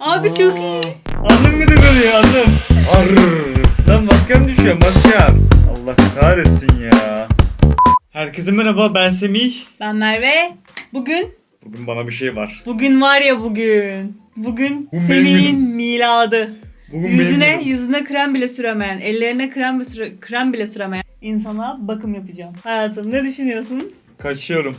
Abi çok iyi. Alnım mı tıkanıyor alnım? Arrrr. Lan maskem düşüyor maskem. Allah kahretsin ya. Herkese merhaba ben Semih. Ben Merve. Bugün, Bugün bana bir şey var. bugün var ya bugün. Bugün Bu benim Semih'in miladı. Bugün Yüzüne, benim günüm. yüzüne krem bile süremeyen, ellerine krem, bile süre- krem bile süremeyen insana bakım yapacağım. Hayatım ne düşünüyorsun? Kaçıyorum.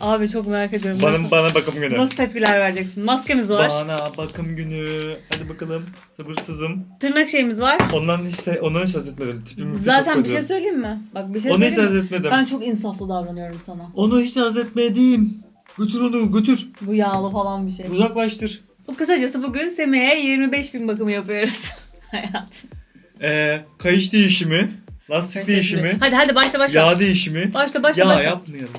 Abi çok merak ediyorum. Bana, nasıl, bana bakım günü. nasıl tepkiler vereceksin? Maskemiz var. Bana bakım günü. Hadi bakalım. Sabırsızım. Tırnak şeyimiz var. Ondan de, ondan hiç haz etmedim. Tipimi Zaten bir şey söyleyeyim mi? Bak bir şey Onu hiç haz etmedim. Ben çok insaflı davranıyorum sana. Onu hiç haz etmedim. Götür onu götür. Bu yağlı falan bir şey. Uzaklaştır. Bu kısacası bugün Semih'e 25 bin bakımı yapıyoruz. Hayatım. Ee, kayış değişimi. Lastik değişimi. Hadi hadi başla başla. Yağ değişimi. Başla başla ya başla. yapmayalım.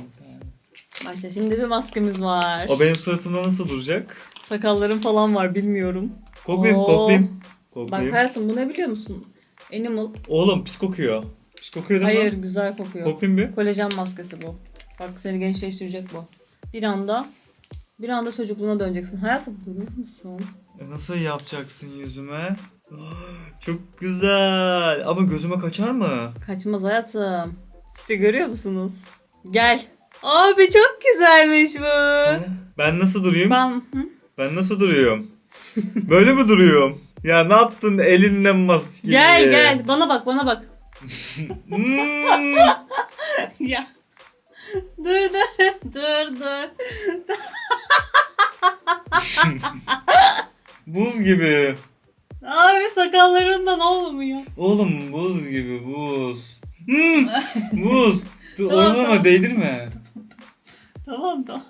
Başla şimdi bir maskemiz var. O benim suratımda nasıl duracak? Sakallarım falan var bilmiyorum. Koklayayım, Oo. koklayayım. Bak Koklayayım. hayatım bu ne biliyor musun? Animal. Oğlum pis kokuyor. Pis kokuyor değil mi? Hayır güzel kokuyor. Koklayayım bir. Kolajen maskesi bu. Bak seni gençleştirecek bu. Bir anda bir anda çocukluğuna döneceksin. Hayatım durur musun? E, Nasıl yapacaksın yüzüme? Çok güzel. Ama gözüme kaçar mı? Kaçmaz hayatım. İşte görüyor musunuz? Gel. Abi çok güzelmiş bu. Ben nasıl durayım? Ben, Ben hı? nasıl duruyorum? Böyle mi duruyorum? Ya ne yaptın elinle maske? Gel gel bana bak bana bak. Hmm. ya. Dur dur dur dur. buz gibi. Abi sakallarından olmuyor. Oğlum buz gibi buz. Hmm. Buz. Dur, Tamam, Oğlum tamam. değdirme. Tamam tamam.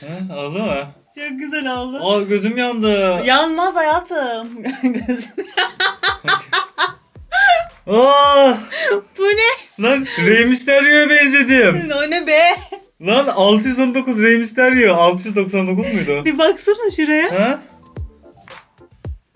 Ha, ağlama. Çok güzel oldu. Aa gözüm yandı. Yanmaz hayatım. Gözüm. Aa, Bu ne? lan Rey Mysterio'ya benzedim. O ne be? Lan 619 Rey Mysterio. 699 muydu? Bir baksana şuraya. ha?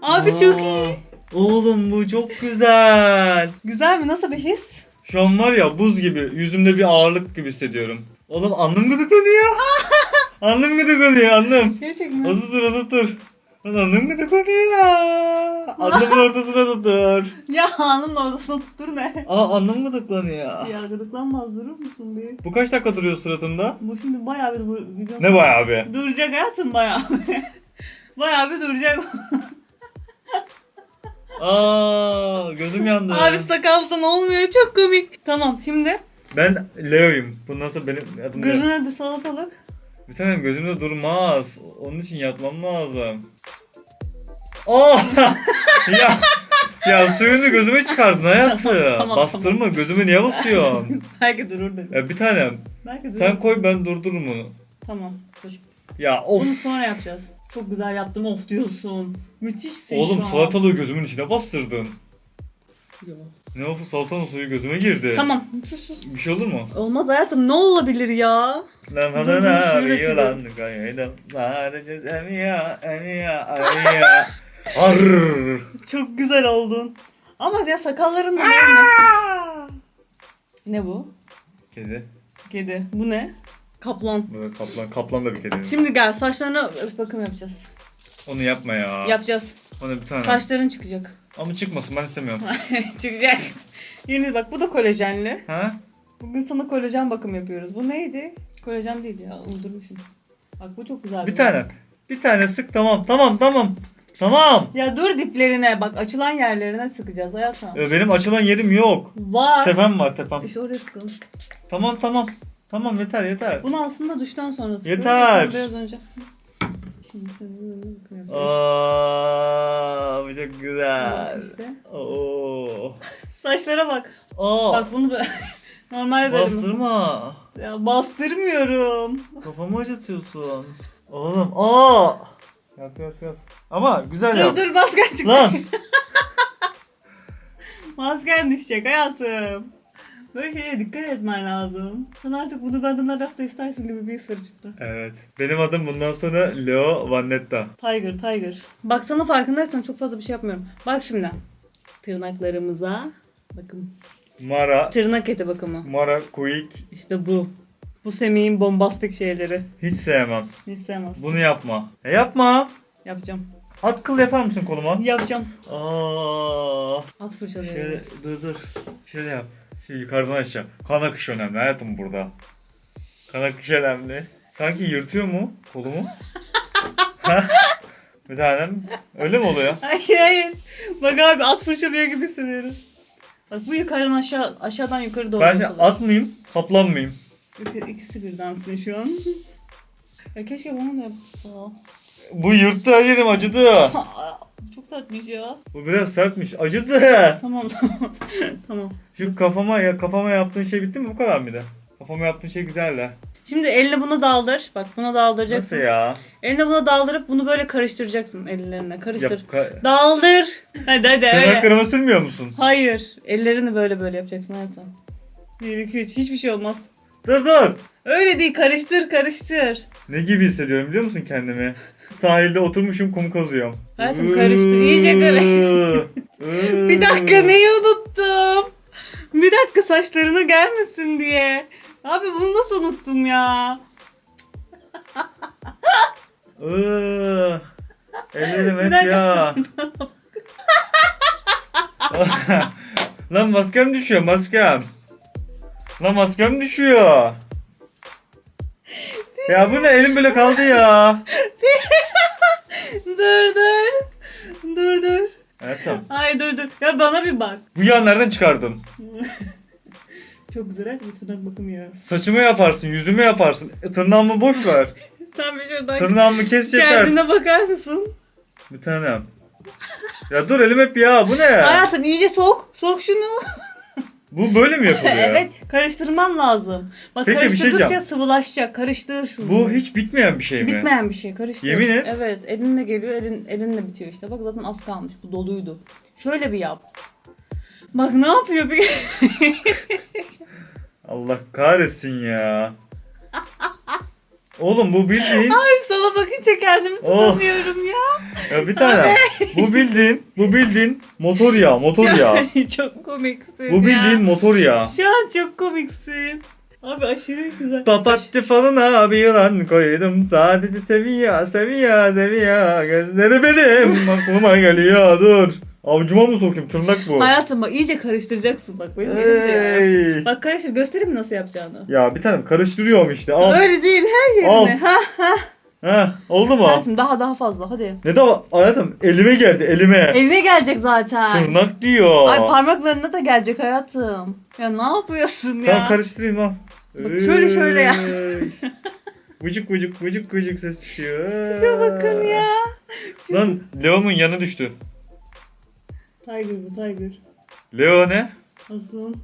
Abi Aa, çok iyi. Oğlum bu çok güzel. Güzel mi? Nasıl bir his? Şu an var ya buz gibi. Yüzümde bir ağırlık gibi hissediyorum. Oğlum alnım gıdıklanıyor. alnım gıdıklanıyor alnım. Gerçekten. Azı dur azı dur. Lan alnım gıdıklanıyor. Alnımın ortasına tutur. Ya hanımın ortasına tuttur ne? Aa alnım gıdıklanıyor. Ya gıdıklanmaz durur musun bir? Bu kaç dakika duruyor suratımda? Bu şimdi bayağı bir bu video... Ne bayağı bir. Duracak hayatım bayağı. bayağı bir duracak. Aa gözüm yandı. Abi sakaldan olmuyor çok komik. Tamam şimdi Ben Leo'yum. Bundan sonra benim adım Leo. gözüne de salatalık. Bir tanem gözümde durmaz. Onun için yatmam lazım. Oh! ya ya suyunu gözüme çıkardın hayatım. Tamam, tamam, Bastırma gözüme niye basıyorsun? Belki durur dedim. ya bir tanem Belki durur. sen koy ben durdururum onu. Tamam dur. Ya of. Bunu sonra yapacağız. Çok güzel yaptım of diyorsun. Müthişsin Oğlum şu an. salatalığı gözümün içine bastırdın. Ne of salatanın suyu gözüme girdi. Tamam sus sus. Bir şey olur mu? Olmaz hayatım ne olabilir ya? Lan kaydım. Sadece. Arrrr. Çok güzel oldun. Ama ya sakalların da ne? Ne bu? Kedi. Kedi. Bu ne? Kaplan. Bu da kaplan, kaplan da bir kedi. Şimdi gel saçlarına bakım yapacağız. Onu yapma ya. Yapacağız. Onu bir tane. Saçların çıkacak. Ama çıkmasın ben istemiyorum. çıkacak. Yeni bak bu da kolajenli. ha? Bugün sana kolajen bakım yapıyoruz. Bu neydi? Kolajen değil ya. Uydurmuşum. Bak bu çok güzel. Bir tane. Bir tane sık tamam tamam tamam. Tamam. Ya dur diplerine bak açılan yerlerine sıkacağız hayatım. Ee, Benim açılan yerim yok. Var. Tepem var tepem. İşte oraya sıkalım. Tamam tamam. Tamam yeter yeter. Bunu aslında duştan sonra sıkıyoruz. Yeter. Biraz önce. Aa, bu çok güzel. İşte. Oo. Saçlara bak. Aa. Bak bunu böyle normal böyle. Bastırma. Ya bastırmıyorum. Kafamı acıtıyorsun. Oğlum aa. Yap yap yap. Ama güzel Dur yap. dur masken çıkacak. Lan. Masken düşecek hayatım. Böyle şeye dikkat etmen lazım. Sen artık bunu benden her hafta istersin gibi bir çıktı. Evet. Benim adım bundan sonra Leo Vannetta. Tiger, Tiger. Bak sana farkındaysan çok fazla bir şey yapmıyorum. Bak şimdi. Tırnaklarımıza bakın. Mara. Tırnak eti bakımı. Mara Quick. İşte bu. Bu Semih'in bombastik şeyleri. Hiç sevmem. Hiç sevmez. Bunu yapma. E yapma. Yapacağım. At kıl yapar mısın koluma? Yapacağım. Aa. At fırçalıyorum. Şöyle dur dur. Şöyle yap. Şey yukarıdan aşağı. Kan akışı önemli hayatım burada. Kan akışı önemli. Sanki yırtıyor mu kolumu? Bir tanem. Öyle mi oluyor? Hayır hayır. Bak abi at fırçalıyor gibi hissediyorum. Bak bu yukarıdan aşağı aşağıdan yukarı doğru. Ben şimdi yapalım. at mıyım? Kaplan mıyım? İki- İkisi birdensin şu an. ya keşke bana da yapsa. Bu yırttı her yerim acıdı. Aa, Çok sertmiş ya. Bu biraz sertmiş. Acıdı. Tamam tamam. Şu kafama ya kafama yaptığın şey bitti mi? Bu kadar mıydı? Kafama yaptığın şey güzeldi. Şimdi eline bunu daldır. Bak bunu daldıracaksın. Nasıl ya? Eline bunu daldırıp bunu böyle karıştıracaksın ellerine. Karıştır. Yap, ka- Daldır. Hadi hadi. Tırnaklarıma sürmüyor musun? Hayır. Ellerini böyle böyle yapacaksın hayatım. 1 2 3 hiçbir şey olmaz. Dur dur. Öyle değil karıştır karıştır. Ne gibi hissediyorum biliyor musun kendimi? Sahilde oturmuşum kum kazıyorum. Hayatım karıştı, iyice karıştı. Bir dakika neyi unuttum? Bir dakika saçlarına gelmesin diye. Abi bunu nasıl unuttum ya? Ellerim dakika. ya. Lan maskem düşüyor maskem. Lan maskem düşüyor. Ya bu ne elim böyle kaldı ya. Dur dur. Dur dur. Hayatım Ay dur dur. Ya bana bir bak. bu yağ nereden çıkardın? Çok güzel bir tırnak bakım ya. Saçımı yaparsın, yüzümü yaparsın. E, Tırnağımı boş ver. Sen bir şuradan Tırnağımı kes yeter. kendine bakar mısın? Bir tanem. Ya dur elim hep ya bu ne? Hayatım iyice sok. Sok şunu. Bu böyle mi yapılıyor? evet karıştırman lazım. Bak Peki, bir şey karıştırdıkça diyeceğim. sıvılaşacak. Karıştır şunu. Bu hiç bitmeyen bir şey mi? Bitmeyen bir şey karıştır. Yemin et. Evet elinle geliyor elin, elinle bitiyor işte. Bak zaten az kalmış bu doluydu. Şöyle bir yap. Bak ne yapıyor bir Allah kahretsin ya. Oğlum bu bildiğin Ay sana bakınca kendimi Oh. tutamıyorum ya. ya bir tane bu bildiğin bu bildiğin motor yağı motor yağı. çok komiksin Bu ya. bildiğin motor yağı. Şu an çok komiksin. Abi aşırı güzel. Papatya falına bir yılan koydum sadece seviyor seviyor seviyor gözleri benim aklıma geliyor dur. Avucuma mı sokayım tırnak bu. Hayatım bak iyice karıştıracaksın bak benim elimde ya. Bak karıştır göstereyim mi nasıl yapacağını. Ya bir tanem karıştırıyorum işte al. Öyle değil her yerine. Al. Ha ha. Ha, oldu mu? Hayatım daha daha fazla hadi. Ne de hayatım elime geldi elime. Eline gelecek zaten. Tırnak diyor. Ay parmaklarına da gelecek hayatım. Ya ne yapıyorsun ya? Tamam karıştırayım al. Bak şöyle şöyle ya. Vıcık vıcık vıcık vıcık ses çıkıyor. Tipe bakın ya. Lan Leo'nun yanı düştü. Tiger bu Tiger. Leo ne? Aslan.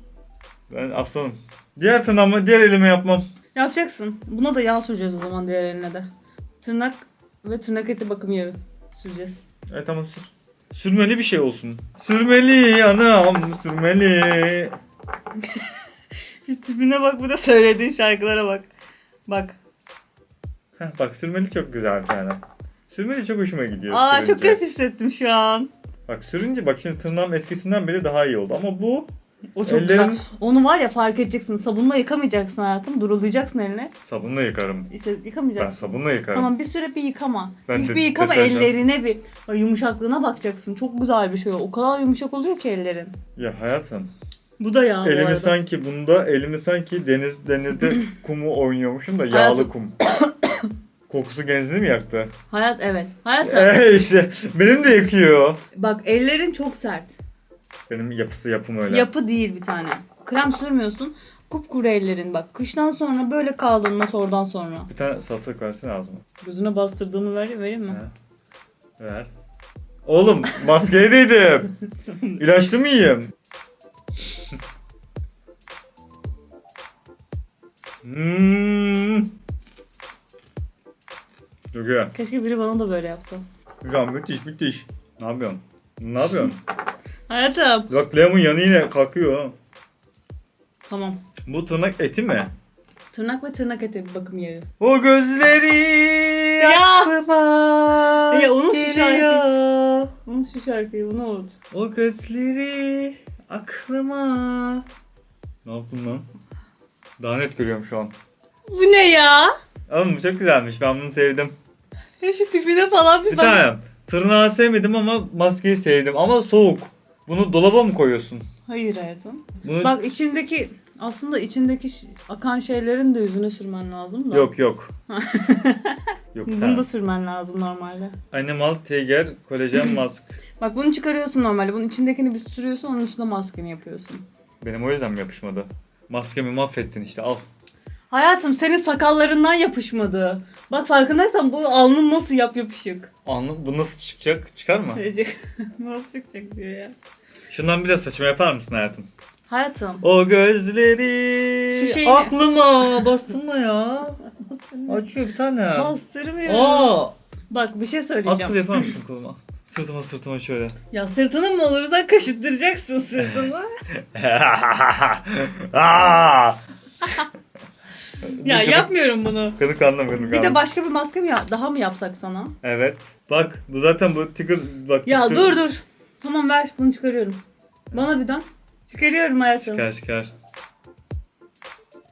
Ben aslanım. Diğer tırnağımı diğer elime yapmam. Yapacaksın. Buna da yağ süreceğiz o zaman diğer eline de. Tırnak ve tırnak eti bakım yağı süreceğiz. Evet tamam sür. Sürmeli bir şey olsun. Sürmeli anam sürmeli. Tipine bak bir de söylediğin şarkılara bak. Bak. Heh, bak sürmeli çok güzel bir tane. Sürmeli çok hoşuma gidiyor. Aa sürünce. çok garip hissettim şu an. Bak sürünce bak şimdi tırnağım eskisinden beri daha iyi oldu ama bu O çok Ellerim- güzel. Onu var ya fark edeceksin. Sabunla yıkamayacaksın hayatım. Durulayacaksın eline. sabunla yıkarım. İşte Ben yıkamayacaksın. sabunla yıkarım. Tamam bir süre bir yıkama. Ben de- bir yıkama deterjan- ellerine bir. Yumuşaklığına bakacaksın. Çok güzel bir şey o. O kadar yumuşak oluyor ki ellerin. Ya hayatım. Bu da yağ bu elimi arada. sanki bunda elimi sanki deniz denizde kumu oynuyormuşum da yağlı Hayatım. kum. Kokusu genzini mi yaktı? Hayat evet. Hayatım. Ee işte benim de yakıyor. Bak ellerin çok sert. Benim yapısı yapım öyle. Yapı değil bir tane. Krem sürmüyorsun. Kupkuru ellerin bak. Kıştan sonra böyle kaldın motordan sonra. Bir tane salatalık versin ağzıma. Gözüne bastırdığımı ver, vereyim mi? Ha. Ver. Oğlum maskeydeydim. İlaçlı mı yiyeyim? Hmm. Çok iyi. Keşke biri bana da böyle yapsa. Güzel müthiş müthiş. Ne yapıyorsun? Ne yapıyorsun? Hayatım. Bak lemon yanı yine kalkıyor. ha. Tamam. Bu tırnak eti mi? Tırnak ve tırnak eti bakım yağı. O gözleri Ya! aklıma Ya unut şu geliyor. Unut şu şarkıyı unut. O gözleri aklıma. Ne yaptın lan? Daha net görüyorum şu an. Bu ne ya? Oğlum bu çok güzelmiş. Ben bunu sevdim. Ya şu tipine falan bir, Bir bak. tanem. Tırnağı sevmedim ama maskeyi sevdim. Ama soğuk. Bunu dolaba mı koyuyorsun? Hayır hayatım. Bunu... Bak içindeki aslında içindeki akan şeylerin de yüzüne sürmen lazım da. Yok yok. yok Bunu tamam. da sürmen lazım normalde. Animal Tiger Kolajen Mask. Bak bunu çıkarıyorsun normalde. Bunun içindekini bir sürüyorsun onun üstüne maskeni yapıyorsun. Benim o yüzden mi yapışmadı? Maskemi mahvettin işte al. Hayatım senin sakallarından yapışmadı. Bak farkındaysan bu alnın nasıl yap yapışık. Anlı bu nasıl çıkacak? Çıkar mı? Nasıl çıkacak diyor ya. Şundan biraz saçma yapar mısın hayatım? Hayatım. O gözleri Şu şeyini- aklıma bastırma ya. Açıyor bir tane. Bastırmıyorum. Aa! Bak bir şey Atkı söyleyeceğim. yapar mısın koluma? Sırtıma sırtıma şöyle. Ya sırtını mı olursa kaşıttıracaksın sırtını. Aa! ya yapmıyorum bunu. Kırık anlam kırık Bir de başka bir maske mi ya- daha mı yapsak sana? Evet. Bak bu zaten bu ticker bak. Ya ticker- dur dur. Tamam ver bunu çıkarıyorum. Bana bir dan. Çıkarıyorum hayatım. Çıkar çıkar.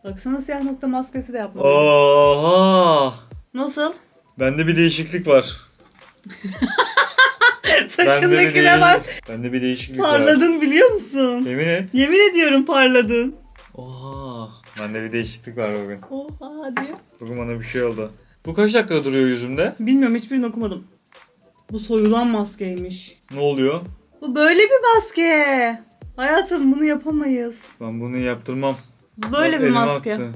Bak sana siyah nokta maskesi de yapmadım. Oha! Nasıl? Bende bir değişiklik var. Bende Saçındakine değiş- bak. Bende bir değişiklik var. Parladın biliyor musun? Yemin et. Yemin ediyorum parladın. Oha! Bende bir değişiklik var bugün. Oha diyor. Bugün bana bir şey oldu. Bu kaç dakikada duruyor yüzümde? Bilmiyorum hiçbirini okumadım. Bu soyulan maskeymiş. Ne oluyor? Bu böyle bir maske. Hayatım bunu yapamayız. Ben bunu yaptırmam. Böyle Bak, bir maske. attı.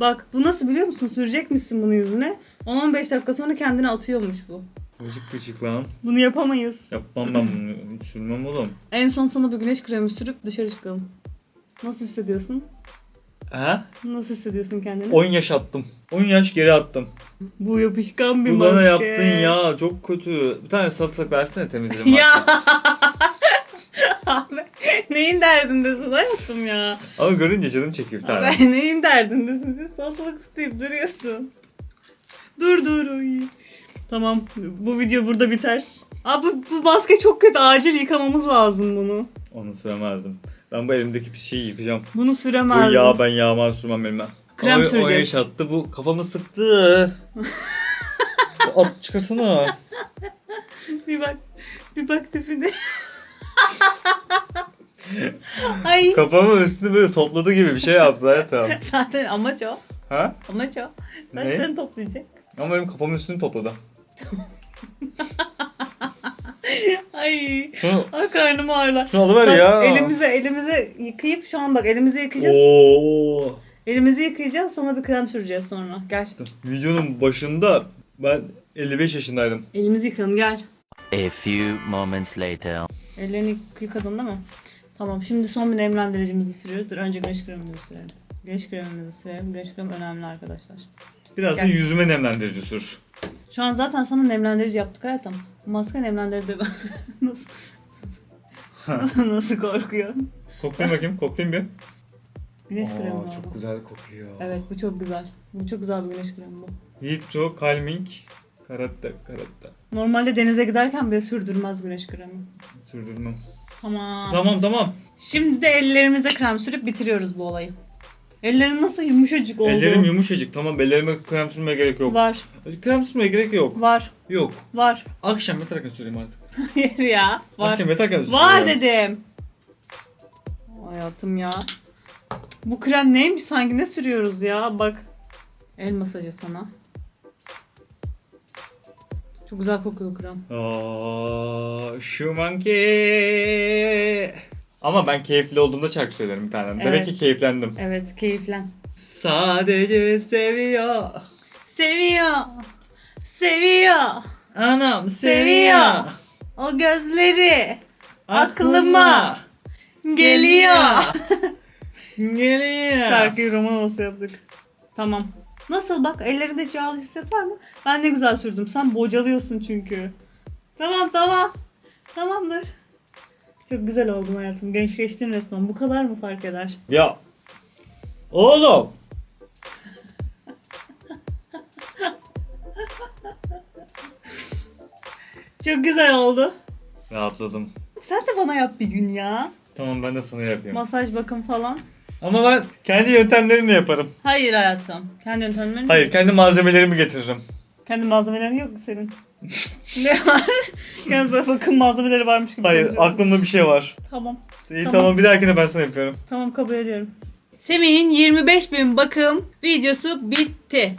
Bak bu nasıl biliyor musun? Sürecek misin bunu yüzüne? 10-15 dakika sonra kendini atıyormuş bu. Gıcık gıcık lan. Bunu yapamayız. Yapmam ben bunu. Sürmem oğlum. En son sana bir güneş kremi sürüp dışarı çıkalım. Nasıl hissediyorsun? He? Nasıl hissediyorsun kendini? 10 yaş attım. 10 yaş geri attım. Bu yapışkan bir Bu maske. bana yaptın ya. Çok kötü. Bir tane salatalık versene temizleyelim. Ya. Abi neyin derdindesin hayatım ya? Ama görünce canım çekiyor bir tane. Abi neyin derdindesin? Sen salatalık isteyip duruyorsun. Dur dur uy. Tamam bu video burada biter. Abi bu, bu maske çok kötü acil yıkamamız lazım bunu. Onu süremezdim. Ben bu elimdeki bir şeyi yıkacağım. Bunu Bu süremezdim. yağ ben yağma sürmem elime. Krem Ama süreceğiz. O yaş attı. Bu kafamı sıktı. At çıkasana. Bir bak. Bir bak tipine. Ay Kafamı üstünü böyle topladı gibi bir şey yaptı hayatım. zaten amaç o. Ha? Amaç o. Saçlarını toplayacak. Ama benim kafamın üstünü topladı. Ay. Şunu, Ay karnım ağrılar. şunu alıver Bak, ya. elimize elimize yıkayıp şu an bak elimizi yıkayacağız. Oo. Elimizi yıkayacağız sana bir krem süreceğiz sonra. Gel. Videonun başında ben 55 yaşındaydım. Elimizi yıkayalım gel. A few moments later. Ellerini yıkadın değil mi? Tamam şimdi son bir nemlendiricimizi sürüyoruz. Dur önce güneş kremimizi sürelim. Güneş kremimizi sürelim. Güneş kremi önemli arkadaşlar. Biraz da Gel. yüzüme nemlendirici sür. Şu an zaten sana nemlendirici yaptık hayatım. Maske nemlendirici nasıl nasıl korkuyor? Koklayayım bakayım. Koklayayım bir. Güneş kremi Aa, çok güzel kokuyor. Evet bu çok güzel. Bu çok güzel bir güneş kremi bu. Hitro Calming Karatta Karatta. Normalde denize giderken bile sürdürmez güneş kremi. Sürdürmem. Tamam. Tamam tamam. Şimdi de ellerimize krem sürüp bitiriyoruz bu olayı. Ellerin nasıl yumuşacık oldu. Ellerim yumuşacık. Tamam ellerime krem sürmeye gerek yok. Var. Krem sürmeye gerek yok. Var. Yok. Var. Akşam yatarken süreyim artık. Hayır ya. Var. Akşam yatarken süreyim. Var dedim. Hayatım ya. Bu krem neymiş sanki ne sürüyoruz ya bak. El masajı sana. Çok güzel kokuyor krem. Aa, şu monkey. Ama ben keyifli olduğumda şarkı söylerim bir tane. Demek Evet. ki keyiflendim. Evet keyiflen. Sadece seviyor. Seviyor. Seviyor. Anam Seviyor. O gözleri. Aklıma. Geliyor. Geliyor. Şarkıyı roman olsa yaptık. Tamam. Nasıl bak ellerinde hiç yağlı hisset var mı? Ben ne güzel sürdüm. Sen bocalıyorsun çünkü. Tamam tamam. Tamamdır. Çok güzel oldun hayatım. Gençleştin resmen. Bu kadar mı fark eder? Ya. Oğlum. Çok güzel oldu. Rahatladım. Sen de bana yap bir gün ya. Tamam ben de sana yapayım. Masaj bakım falan. Ama ben kendi yöntemlerimle yaparım. Hayır hayatım. Kendi yöntemlerini Hayır kendi malzemelerimi getiririm. Kendi malzemelerin yok mu senin? ne var? Kendi böyle bakım malzemeleri varmış gibi Hayır konuşuyorsun. aklımda bir şey var. Tamam. İyi Tamam. tamam, bir dahakine ben sana yapıyorum. Tamam kabul ediyorum. Semih'in 25 bin bakım videosu bitti.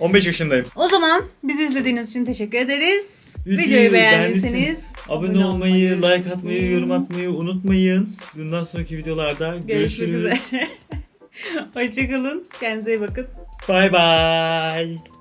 15 yaşındayım. O zaman bizi izlediğiniz için teşekkür ederiz. Videoyu Videoyu beğendiyseniz beğendiyseniz Abone olmayı, like atmayı, yorum atmayı unutmayın. Bundan sonraki videolarda Görüşmek görüşürüz. üzere. Hoşçakalın. Kendinize iyi bakın. Bye bye.